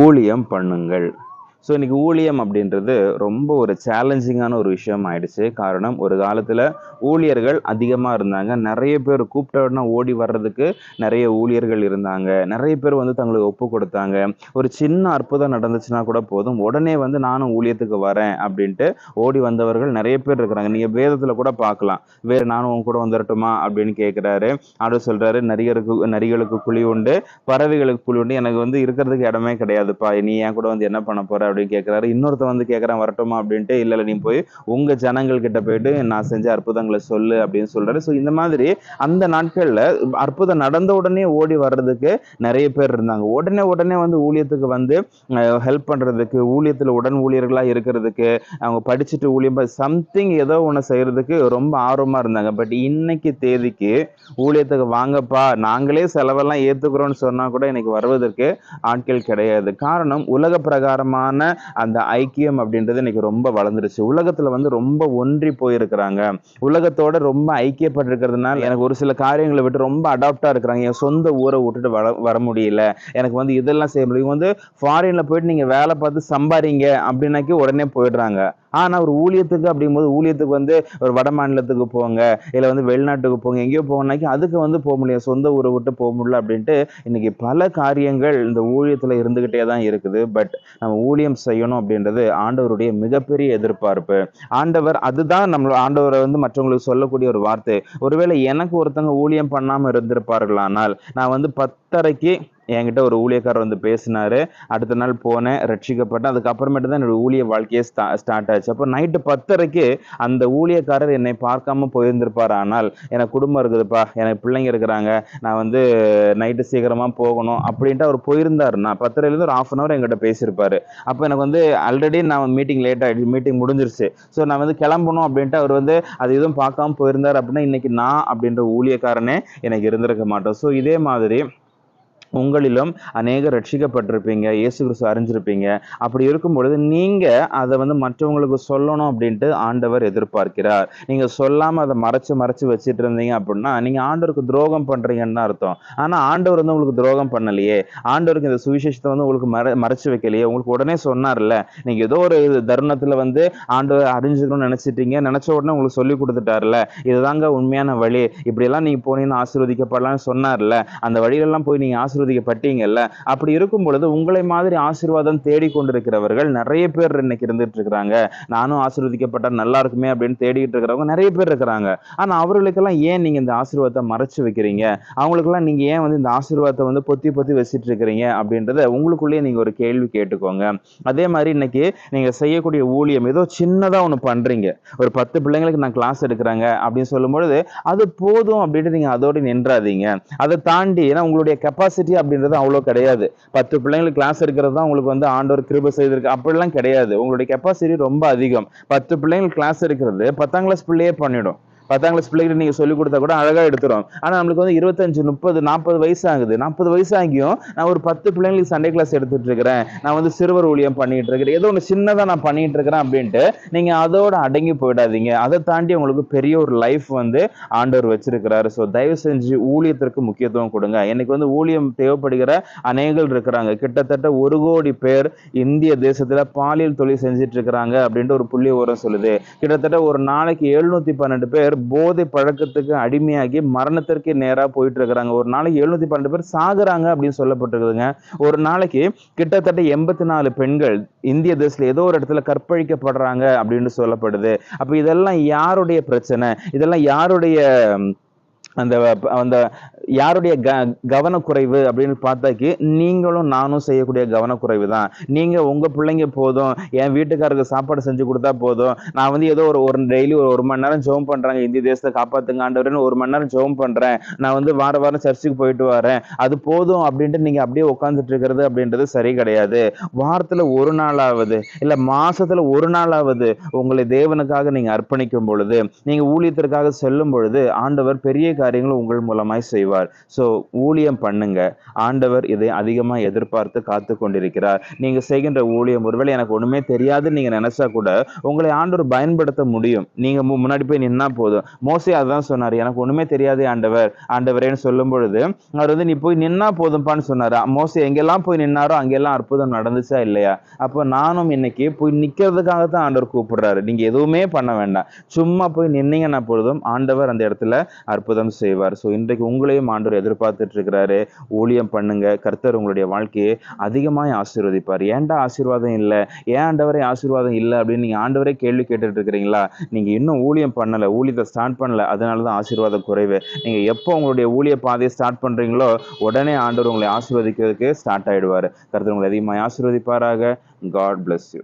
ஊழியம் பண்ணுங்கள். ஸோ இன்றைக்கி ஊழியம் அப்படின்றது ரொம்ப ஒரு சேலஞ்சிங்கான ஒரு விஷயம் ஆயிடுச்சு. காரணம் ஒரு காலத்தில் ஊழியர்கள் அதிகமாக இருந்தாங்க. நிறைய பேர் கூப்பிட்ட உடனே ஓடி வர்றதுக்கு நிறைய ஊழியர்கள் இருந்தாங்க. நிறைய பேர் வந்து தங்களுக்கு ஒப்பு கொடுத்தாங்க. ஒரு சின்ன அற்புதம் நடந்துச்சுன்னா கூட போதும். உடனே வந்து நானும் ஊழியத்துக்கு வரேன் அப்படின்ட்டு ஓடி வந்தவர்கள் நிறைய பேர் இருக்கிறாங்க. நீங்கள் வேதத்தில் கூட பார்க்கலாம். வேறு நானும் உன் கூட வந்துடட்டுமா அப்படின்னு கேட்குறாரு ஆடு சொல்கிறாரு நரிகருக்கு நரிகளுக்கு குழி உண்டு பறவைகளுக்கு குழி உண்டு. எனக்கு வந்து இருக்கிறதுக்கு இடமே கிடையாதுப்பா. நீ ஏன் கூட வந்து என்ன பண்ண போகிற அப்படின்னு கேட்குறாரு இன்னொருத்த வந்து கேட்குறான் வரட்டுமா அப்படின்ட்டு இல்லை இல்லை நீ போய் உங்கள் ஜனங்கள் கிட்ட போயிட்டு நான் செஞ்ச அற்புதங்களை சொல்லு அப்படின்னு சொல்கிறாரு ஸோ இந்த மாதிரி அந்த நாட்களில் அற்புதம் நடந்த உடனே ஓடி வர்றதுக்கு நிறைய பேர் இருந்தாங்க. உடனே உடனே வந்து ஊழியத்துக்கு வந்து ஹெல்ப் பண்ணுறதுக்கு ஊழியத்தில் உடன் ஊழியர்களாக இருக்கிறதுக்கு அவங்க படிச்சுட்டு ஊழியம் சம்திங் ஏதோ ஒன்று செய்கிறதுக்கு ரொம்ப ஆர்வமாக இருந்தாங்க. பட் இன்னைக்கு தேதிக்கு ஊழியத்துக்கு வாங்கப்பா நாங்களே செலவெல்லாம் ஏற்றுக்கிறோன்னு சொன்னால் கூட இன்னைக்கு வருவதற்கு ஆட்கள் கிடையாது. காரணம் உலக பிரகாரமான அந்த ஐக்கியம் அப்படின்றது இன்னைக்கு ரொம்ப வளர்ந்துருச்சு. உலகத்துல வந்து ரொம்ப ஒன்றி போயிருக்கிறாங்க. உலகத்தோட ரொம்ப ஐக்கியப்பட்டிருக்கிறதுனால எனக்கு ஒரு சில காரியங்களை விட்டு ரொம்ப அடாப்டா இருக்கிறாங்க. என் சொந்த ஊரை விட்டுட்டு வர வர முடியல. எனக்கு வந்து இதெல்லாம் செய்ய முடியும் வந்து ஃபாரின்ல போயிட்டு நீங்க வேலை பார்த்து சம்பாதிங்க அப்படின்னாக்கி உடனே போயிடுறாங்க. ஆனால் ஒரு ஊழியத்துக்கு அப்படிங்கும்போது ஊழியத்துக்கு வந்து ஒரு வட மாநிலத்துக்கு போங்க இல்லை வந்து வெளிநாட்டுக்கு போங்க எங்கேயோ போகணும்னாக்கி அதுக்கு வந்து போக முடியும் சொந்த ஊரை விட்டு போக முடியல அப்படின்ட்டு இன்னைக்கு பல காரியங்கள் இந்த ஊழியத்தில் இருந்துக்கிட்டே தான் இருக்குது. பட் நம்ம ஊழியம் செய்யணும் அப்படின்றது ஆண்டவருடைய மிகப்பெரிய எதிர்பார்ப்பு. ஆண்டவர் அதுதான் நம்ம ஆண்டவரை வந்து மற்றவங்களுக்கு சொல்லக்கூடிய ஒரு வார்த்தை. ஒருவேளை எனக்கு ஒருத்தங்க ஊழியம் பண்ணாமல் இருந்திருப்பார்களானால் நான் வந்து பத்தரைக்கு என்கிட்ட ஒரு ஊழியக்காரர் வந்து பேசினாரு. அடுத்த நாள் போனேன் ரட்சிக்கப்பட்டேன். அதுக்கப்புறமேட்டு தான் என்னோடய ஊழிய வாழ்க்கையே ஸ்டா ஸ்டார்ட் ஆச்சு. அப்போ நைட்டு பத்தரைக்கு அந்த ஊழியக்காரர் என்னை பார்க்காம போயிருந்திருப்பார். ஆனால் எனக்கு குடும்பம் இருக்குதுப்பா எனக்கு பிள்ளைங்க இருக்கிறாங்க. நான் வந்து நைட்டு சீக்கிரமாக போகணும் அப்படின்ட்டு அவர் போயிருந்தாருன்னா பத்தரைலேருந்து ஒரு ஆஃப் அன் அவர் எங்கிட்ட பேசியிருப்பார். அப்போ எனக்கு வந்து ஆல்ரெடி நான் மீட்டிங் லேட் ஆகிடுச்சு மீட்டிங் முடிஞ்சிருச்சு. ஸோ நான் வந்து கிளம்பணும் அப்படின்ட்டு அவர் வந்து அது எதுவும் பார்க்காம போயிருந்தார் அப்படின்னா இன்னைக்கு நான் அப்படின்ற ஊழியக்காரனே எனக்கு இருந்திருக்க மாட்டோம். ஸோ இதே மாதிரி உங்களிலும் அநேக ரட்சிக்கப்பட்டிருப்பீங்க இயேசு கிறிஸ்து அறிஞ்சிருப்பீங்க. அப்படி இருக்கும் பொழுது நீங்க அதை வந்து மற்றவங்களுக்கு சொல்லணும் அப்படின்ட்டு ஆண்டவர் எதிர்பார்க்கிறார். நீங்க சொல்லாம அதை மறைச்சு மறைச்சு வச்சிட்டு இருந்தீங்க அப்படின்னா நீங்க ஆண்டவருக்கு துரோகம் பண்றீங்கன்னு தான் அர்த்தம். ஆனா ஆண்டவர் வந்து உங்களுக்கு துரோகம் பண்ணலையே. ஆண்டவருக்கு இந்த சுவிசேஷத்தை வந்து உங்களுக்கு மற மறைச்சு வைக்கலையே. உங்களுக்கு உடனே சொன்னார்ல நீங்க ஏதோ ஒரு தருணத்துல வந்து ஆண்டவர் அறிஞ்சிக்கணும்னு நினைச்சிட்டீங்க. நினைச்ச உடனே உங்களுக்கு சொல்லி கொடுத்துட்டார்ல இதுதாங்க உண்மையான வழி. இப்படியெல்லாம் நீங்க போனீங்கன்னா ஆசீர்வதிக்கப்படலாம்னு சொன்னார்ல அந்த வழியிலெல்லாம் போய் நீங்க ஆசீர்வதிக்கப்பட்டீங்கல்ல? அப்படி இருக்கும் பொழுது உங்களை மாதிரி ஆசீர்வாதம் தேடிக்கொண்டிருக்கிறவர்கள் நிறைய பேர் இன்னைக்கு இருந்துட்டு இருக்கிறாங்க நானும் ஆசீர்வதிக்கப்பட்டா நல்லா இருக்குமே அப்படின்னு தேடிட்டு இருக்கிறவங்க நிறைய பேர் இருக்கிறாங்க. ஆனா அவர்களுக்கெல்லாம் ஏன் நீங்க இந்த ஆசீர்வாதத்தை மறைச்சு வைக்கிறீங்க? அவங்களுக்கெல்லாம் நீங்க ஏன் வந்து இந்த ஆசீர்வாதத்தை வந்து பொத்தி பொத்தி வச்சுட்டு இருக்கிறீங்க அப்படின்றத உங்களுக்குள்ளேயே நீங்க ஒரு கேள்வி கேட்டுக்கோங்க. அதே மாதிரி இன்னைக்கு நீங்க செய்யக்கூடிய ஊழியம் ஏதோ சின்னதா ஒண்ணு பண்றீங்க. ஒரு பத்து பிள்ளைங்களுக்கு நான் கிளாஸ் எடுக்கிறாங்க அப்படின்னு சொல்லும்பொழுது அது போதும் அப்படின்ட்டு நீங்க அதோட நின்றாதீங்க. அதை தாண்டி ஏன்னா உங்களுடைய கெப்பாசிட்டி அப்படின்றது அவ்வளோ கிடையாது. பத்து பிள்ளைங்களுக்கு கிளாஸ் எடுக்கிறது தான் உங்களுக்கு வந்து ஆண்டவர் கிருபை செய்திருக்கு. அப்படிலாம் கிடையாது. உங்களுடைய கெப்பாசிட்டி ரொம்ப அதிகம். பத்து பிள்ளைங்களுக்கு கிளாஸ் எடுக்கிறது பத்தாம் கிளாஸ் பிள்ளையே பண்ணிடும். பத்தாம் கிளாஸ் பிள்ளைகளுக்கு நீங்கள் சொல்லிக் கொடுத்தா கூட அழகாக எடுத்துரும். ஆனால் நம்மளுக்கு வந்து இருபத்தஞ்சு முப்பது நாற்பது வயசு ஆகுது. நாற்பது வயசு ஆகியும் நான் ஒரு பத்து பிள்ளைங்களுக்கு சண்டே கிளாஸ் எடுத்துகிட்டு இருக்கிறேன். நான் வந்து சிறுவர் ஊழியம் பண்ணிகிட்டு இருக்கிறேன். ஏதோ ஒன்று சின்னதாக நான் பண்ணிகிட்டு இருக்கிறேன் அப்படின்ட்டு நீங்கள் அதோட அடங்கி போயிடாதீங்க. அதை தாண்டி உங்களுக்கு பெரிய ஒரு லைஃப் வந்து ஆண்டவர் வச்சிருக்கிறாரு. ஸோ தயவு செஞ்சு ஊழியத்திற்கு முக்கியத்துவம் கொடுங்க. எனக்கு வந்து ஊழியம் தேவைப்படுகிற அநேகர் இருக்கிறாங்க. கிட்டத்தட்ட ஒரு கோடி பேர் இந்திய தேசத்தில் பாலியல் தொழில் செஞ்சுட்டு இருக்கிறாங்க அப்படின்ட்டு ஒரு புள்ளி உரம் சொல்லுது. கிட்டத்தட்ட ஒரு நாளைக்கு எழுநூத்தி பன்னெண்டு பேர் போதை பழக்கத்துக்கு அடிமையாகி மரணத்திற்கு நேரா போயிட்டு இருக்கிறாங்க ஒரு நாளைக்கு எழுநூத்தி பன்னெண்டு பேர் சாகுறாங்க அப்படின்னு சொல்லப்பட்டிருக்குதுங்க. ஒரு நாளைக்கு கிட்டத்தட்ட எண்பத்தி நாலு பெண்கள் இந்திய தேசத்தில் ஏதோ ஒரு இடத்துல கற்பழிக்கப்படுறாங்க அப்படின்னு சொல்லப்படுது. அப்ப இதெல்லாம் யாருடைய பிரச்சனை? இதெல்லாம் யாருடைய அந்த அந்த யாருடைய க கவனக்குறைவு அப்படின்னு பார்த்தாக்கி நீங்களும் நானும் செய்யக்கூடிய கவனக்குறைவு தான். நீங்க உங்க பிள்ளைங்க போதும் என் வீட்டுக்காரருக்கு சாப்பாடு செஞ்சு கொடுத்தா போதும். நான் வந்து ஏதோ ஒரு ஒரு டெய்லி ஒரு ஒரு மணி நேரம் ஜெபம் பண்றாங்க இந்திய தேசத்தை காப்பாத்துங்க ஆண்டவர்னு ஒரு மணி நேரம் ஜெபம் பண்றேன். நான் வந்து வார வாரம் சர்ச்சுக்கு போயிட்டு வரேன். அது போதும் அப்படின்ட்டு நீங்க அப்படியே உட்காந்துட்டு இருக்கிறது அப்படின்றது சரி கிடையாது. வாரத்துல ஒரு நாளாவது இல்ல மாசத்துல ஒரு நாளாவது உங்களை தேவனுக்காக நீங்க அர்ப்பணிக்கும் பொழுது நீங்க ஊழியத்திற்காக செல்லும் பொழுது ஆண்டவர் பெரிய காரியங்களும் உங்கள் மூலமாய் செய்வார். ஸோ ஊழியம் பண்ணுங்க. ஆண்டவர் இதை அதிகமாக எதிர்பார்த்து காத்து கொண்டிருக்கிறார் நீங்க செய்கின்ற ஊழியம் ஒருவேளை எனக்கு ஒன்றுமே தெரியாதுன்னு நீங்க நினைச்சா கூட உங்களை ஆண்டவர் பயன்படுத்த முடியும். நீங்க முன்னாடி போய் நின்னா போதும். மோசி அதான் சொன்னார் எனக்கு ஒண்ணுமே தெரியாது ஆண்டவர். ஆண்டவரேன்னு சொல்லும் பொழுது அவர் வந்து நீ போய் நின்னா போதும்ப்பான்னு சொன்னார்? மோஸ்ட்லி எங்கெல்லாம் போய் நின்னாரோ அங்கெல்லாம் அற்புதம் நடந்துச்சா இல்லையா? அப்போ நானும் இன்னைக்கு போய் நிக்கிறதுக்காக தான் ஆண்டவர் கூப்பிடுறாரு. நீங்க எதுவுமே பண்ண வேண்டாம். சும்மா போய் நின்னீங்கன்னா போதும். ஆண்டவர் அந்த இடத்துல அற்புதம் செய்வார். ஸோ இன்றைக்கு உங்களையும் ஆண்டவர் எதிர்பார்த்துட்டு இருக்கிறாரு ஊழியம் பண்ணுங்க. கர்த்தர் உங்களுடைய வாழ்க்கையை அதிகமாக ஆசீர்வதிப்பார். ஏன்டா ஆசீர்வாதம் இல்லை? ஏன் ஆண்டவரே ஆசீர்வாதம் இல்லை அப்படின்னு நீங்க ஆண்டவரே கேள்வி கேட்டுட்டு இருக்கிறீங்களா நீங்க இன்னும் ஊழியம் பண்ணலை. ஊழியத்தை ஸ்டார்ட் பண்ணல. அதனால தான் ஆசீர்வாதம் குறைவு. நீங்க எப்போ உங்களுடைய ஊழிய பாதையை ஸ்டார்ட் பண்ணுறீங்களோ உடனே ஆண்டவர் உங்களை ஆசீர்வதிக்கிறதுக்கு ஸ்டார்ட் ஆகிடுவார் கருத்து உங்களை அதிகமாக ஆசீர்வதிப்பாராக. God bless you